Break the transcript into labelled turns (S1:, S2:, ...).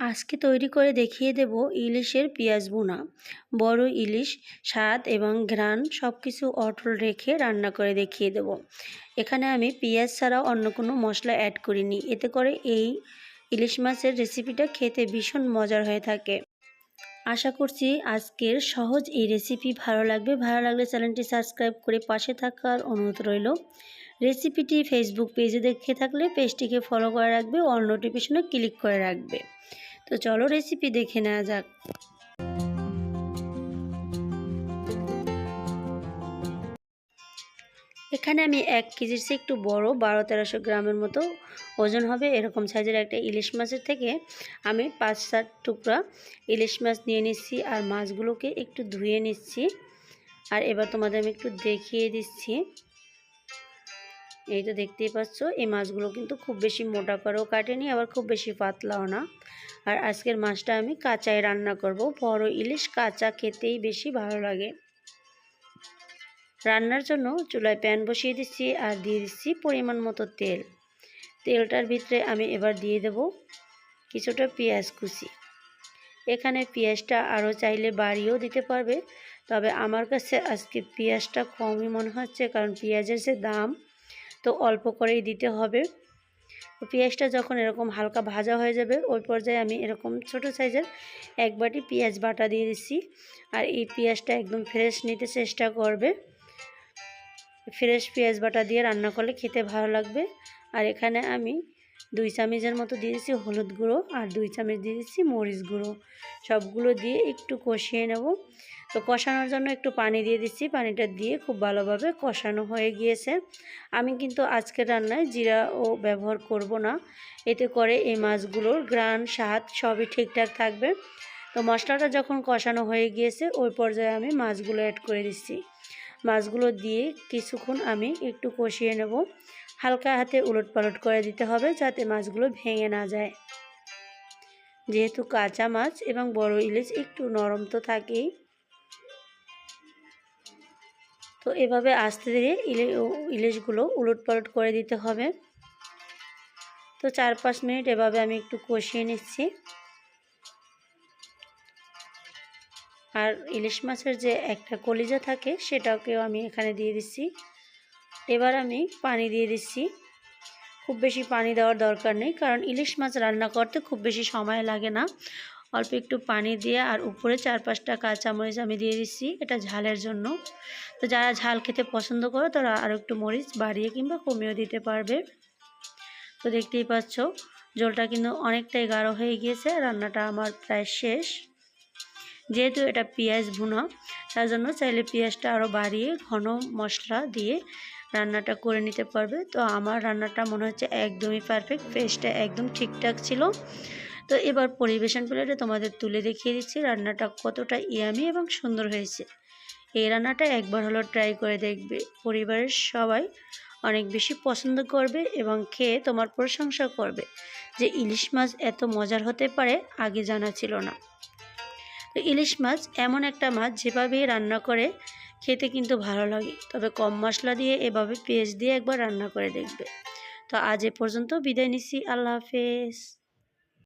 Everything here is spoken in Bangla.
S1: আজকে তৈরি করে দেখিয়ে দেব ইলিশের পেঁয়াজ বোনা বড় ইলিশ, স্বাদ এবং ঘ্রাণ সব কিছু অটল রেখে রান্না করে দেখিয়ে দেব। এখানে আমি পেঁয়াজ ছাড়াও অন্য কোনো মশলা অ্যাড করিনি। এতে করে এই ইলিশ মাছের রেসিপিটা খেতে ভীষণ মজার হয়ে থাকে। আশা করছি আজকের সহজ এই রেসিপি ভালো লাগবে। ভালো লাগলে চ্যানেলটি সাবস্ক্রাইব করে পাশে থাকার অনুরোধ রইল। রেসিপিটি ফেসবুক পেজে দেখে থাকলে পেজটিকে ফলো করে রাখবে। অল নোটিফিকেশনে ক্লিক করে রাখবে। তো চলো রেসিপি দেখে নেওয়া যাক। এখানে আমি এক কেজির চেয়ে একটু বড় বারো তেরোশো গ্রামের মতো ওজন হবে, এরকম সাইজের একটা ইলিশ মাছের থেকে আমি পাঁচ সাত টুকরা ইলিশ মাছ নিয়ে নিচ্ছি আর মাছগুলোকে একটু ধুয়ে নিচ্ছি। আর এবার তোমাদের আমি একটু দেখিয়ে দিচ্ছি। এই তো দেখতেই পাচ্ছ, এই মাছগুলো কিন্তু খুব বেশি মোটা করেও কাটেনি, আবার খুব বেশি পাতলাও না। আর আজকের মাছটা আমি কাঁচায় রান্না করব, বড় ইলিশ কাঁচা খেতেই বেশি ভালো লাগে। রান্নার জন্য চুলায় প্যান বসিয়ে দিচ্ছি আর দিয়ে দিচ্ছি পরিমাণ মতো তেল। তেলটার ভিতরে আমি এবার দিয়ে দেব কিছুটা পেঁয়াজ কুচি। এখানে পেঁয়াজটা আরও চাইলে বাড়িয়েও দিতে পারবে, তবে আমার কাছে আজকে পেঁয়াজটা কমই মনে হচ্ছে, কারণ পেঁয়াজের যে দাম তো অল্প করেই দিতে হবে। পেঁয়াজটা যখন এরকম হালকা ভাজা হয়ে যাবে, ওই পর্যায়ে আমি এরকম ছোট সাইজের এক বাটি পেঁয়াজ বাটা দিয়ে দিচ্ছি। আর এই পেঁয়াজটা একদম ফ্রেশ নিতে চেষ্টা করবে। ফ্রেশ পেঁয়াজ বাটা দিয়ে রান্না করলে খেতে ভালো লাগবে। আর এখানে আমি দুই চামচের মতো দিয়ে দিচ্ছি হলুদ গুঁড়ো আর দুই চামচ দিয়ে দিচ্ছি মরিচ গুঁড়ো। সবগুলো দিয়ে একটু কষিয়ে নেব। তো কষানোর জন্য একটু পানি দিয়ে দিচ্ছি। পানিটা দিয়ে খুব ভালোভাবে কষানো হয়ে গিয়েছে। আমি কিন্তু আজকে রান্নায় জিরা ও ব্যবহার করব না। এতে করে এই মাছগুলোর গ্রান স্বাদ সবই ঠিকঠাক থাকবে। তো মশলাটা যখন কষানো হয়ে গিয়েছে, ওই পর্যায়ে আমি মাছগুলো অ্যাড করে দিচ্ছি। মাছগুলো দিয়ে কিছুক্ষণ আমি একটু কষিয়ে নেব। হালকা হাতে উলট পালট করে দিতে হবে যাতে মাছগুলো ভেঙে না যায়। যেহেতু কাঁচা মাছ এবং বড় ইলিশ একটু নরম তো থাকেই। তো এভাবে আস্তে ধীরে ইলিশগুলো উলট পালট করে দিতে হবে। তো চার পাঁচ মিনিট এভাবে আমি একটু কষিয়ে নিচ্ছি। আর ইলিশ মাছের যে একটা কলিজা থাকে সেটাকেও আমি এখানে দিয়ে দিচ্ছি। এবার আমি পানি দিয়ে দিচ্ছি। খুব বেশি পানি দেওয়ার দরকার নেই, কারণ ইলিশ মাছ রান্না করতে খুব বেশি সময় লাগে না। অল্প একটু পানি দিয়ে আর উপরে চার পাঁচটা কাঁচামরিচ আমি দিয়ে দিচ্ছি, এটা ঝালের জন্য। তো যারা ঝাল খেতে পছন্দ করে, তারা আরও একটু মরিচ বাড়িয়ে কিংবা কমিয়েও দিতে পারবে। তো দেখতেই পাচ্ছ জলটা কিন্তু অনেকটাই গাঢ় হয়ে গিয়েছে, রান্নাটা আমার প্রায় শেষ। যেহেতু এটা পেঁয়াজ ভুনা, তার জন্য চাইলে পেঁয়াজটা আরও বাড়িয়ে ঘন মশলা দিয়ে রান্নাটা করে নিতে পারবে। তো আমার রান্নাটা মনে হচ্ছে একদমই পারফেক্ট ফেসটা একদম ঠিকঠাক ছিল। তো এবার পরিবেশন প্লেটে তোমাদের তুলে দেখিয়ে দিচ্ছি রান্নাটা কতটা ইয়ামি এবং সুন্দর হয়েছে। এই রান্নাটা একবার হলো ট্রাই করে দেখবে। পরিবারের সবাই অনেক বেশি পছন্দ করবে এবং খেয়ে তোমার প্রশংসা করবে যে ইলিশ মাছ এত মজার হতে পারে আগে জানা ছিল না। তো ইলিশ মাছ এমন একটা মাছ যেভাবেই রান্না করে খেতে কিন্তু ভালো লাগে। তবে কম মশলা দিয়ে এভাবে পেঁয়াজ দিয়ে একবার রান্না করে দেখবে। তো আজ এ পর্যন্ত বিদায় নিচ্ছি। আল্লাহ হাফেজ।